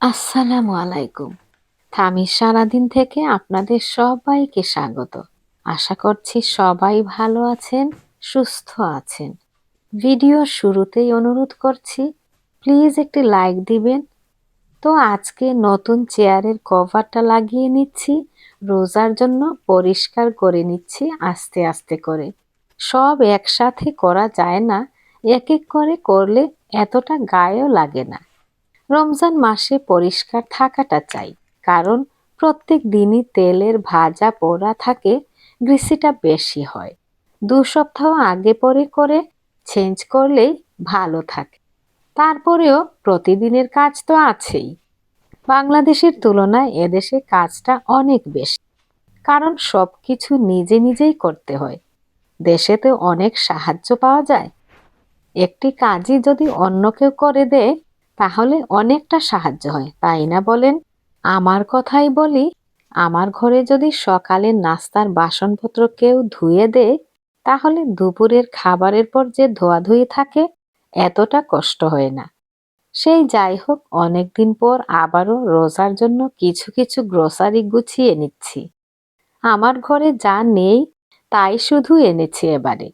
আসসালামু আলাইকুম। আমি সারাদিন থেকে আপনাদের সবাইকে স্বাগত। আশা করছি সবাই ভালো আছেন, সুস্থ আছেন। ভিডিও শুরুতেই অনুরোধ করছি, প্লিজ একটি লাইক দিবেন। তো আজকে নতুন চেয়ারের কভারটা লাগিয়ে নিচ্ছি, রোজার জন্য পরিষ্কার করে নিচ্ছি আস্তে আস্তে করে। সব একসাথে করা যায় না এক এক করে করলে এতটা গায়েও লাগে না। রমজান মাসে পরিষ্কার থাকাটা চাই, কারণ প্রত্যেক দিনই তেলের ভাজা পোড়া থাকে, গ্রিসিটা বেশি হয়। দু সপ্তাহ আগে পরে করে চেঞ্জ করলেই ভালো থাকে। তারপরেও প্রতিদিনের কাজ তো আছেই। বাংলাদেশের তুলনায় এদেশে কাজটা অনেক বেশি, কারণ সব কিছু নিজে নিজেই করতে হয়। দেশেতে অনেক সাহায্য পাওয়া যায়। একটি কাজই যদি অন্য কেউ করে দেয় তাহলে অনেকটা সাহায্য হয়, তাই না বলেন? আমার কথাই বলি, আমার ঘরে যদি সকালে নাস্তার বাসনপত্র কেউ ধুয়ে দেয়, তাহলে দুপুরের খাবারের পর যে ধোয়াধুয়ি থাকে, এতটা কষ্ট হয় না। সেই যাই হোক, অনেকদিন পর আবারও রোজার জন্য কিছু কিছু গ্রোসারি গুছিয়ে নিচ্ছি। আমার ঘরে যা নেই, তাই শুধু এনেছি এবারে।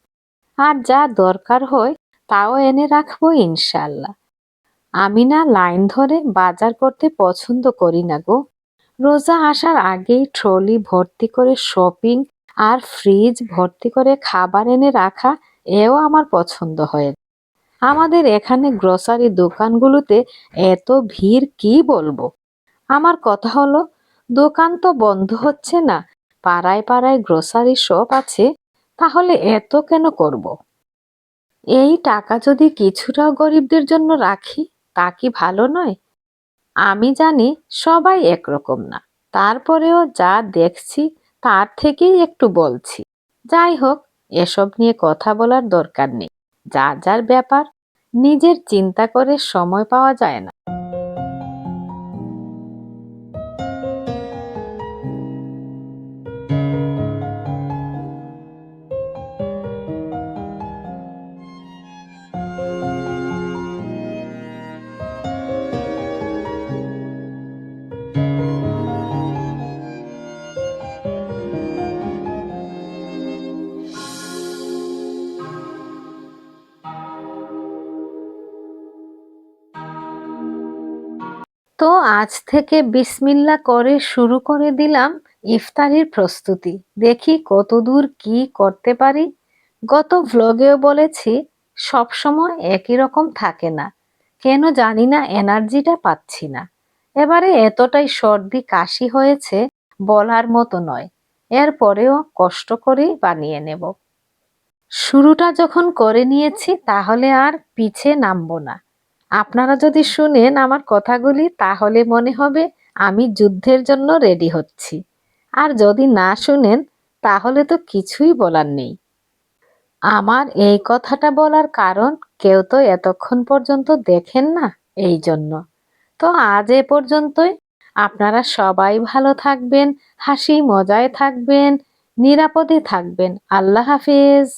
আর যা দরকার হয়, তাও এনে রাখব ইনশাল্লাহ। আমি না লাইন ধরে বাজার করতে পছন্দ করি না গো। রোজা আসার আগেই ট্রলি ভর্তি করে শপিং আর ফ্রিজ ভর্তি করে খাবার এনে রাখা, এও আমার পছন্দ হয়। আমাদের এখানে গ্রসারি দোকানগুলোতে এত ভিড় কি বলব? আমার কথা হলো, দোকান তো বন্ধ হচ্ছে না, পাড়ায় পাড়ায় গ্রসারি শপ আছে, তাহলে এত কেন করব। এই টাকা যদি কিছুটাও গরিবদের জন্য রাখি তা কি ভালো নয়? আমি জানি সবাই একরকম না। তারপরেও যা দেখছি, তার থেকেই একটু বলছি। যাই হোক, এসব নিয়ে কথা বলার দরকার নেই। যা যার ব্যাপার, নিজের চিন্তা করে সময় পাওয়া যায় না। তো আজ থেকে বিসমিল্লা করে শুরু করে দিলাম ইফতারির প্রস্তুতি। দেখি কতদূর কি করতে পারি। গত ভ্লগেও বলেছি, সবসময় একই রকম থাকে না। কেন জানি না এনার্জিটা পাচ্ছি না। এবারে এতটাই সর্দি কাশি হয়েছে বলার মতো নয়। এরপরেও কষ্ট করেই বানিয়ে নেব। শুরুটা যখন করে নিয়েছি, তাহলে আর পিছে নামবো না। আপনারা যদি শুনেন আমার কথাগুলি, তাহলে মনে হবে আমি যুদ্ধের জন্য রেডি হচ্ছি। আর যদি না শুনেন, তাহলে তো কিছুই বলার নেই। আমার এই কথাটা বলার কারণ কেউ তো এতক্ষণ পর্যন্ত দেখেন না এই জন্য। তো আজ এ পর্যন্তই। আপনারা সবাই ভালো থাকবেন, হাসি, মজায় থাকবেন, নিরাপদে থাকবেন। আল্লাহ হাফিজ।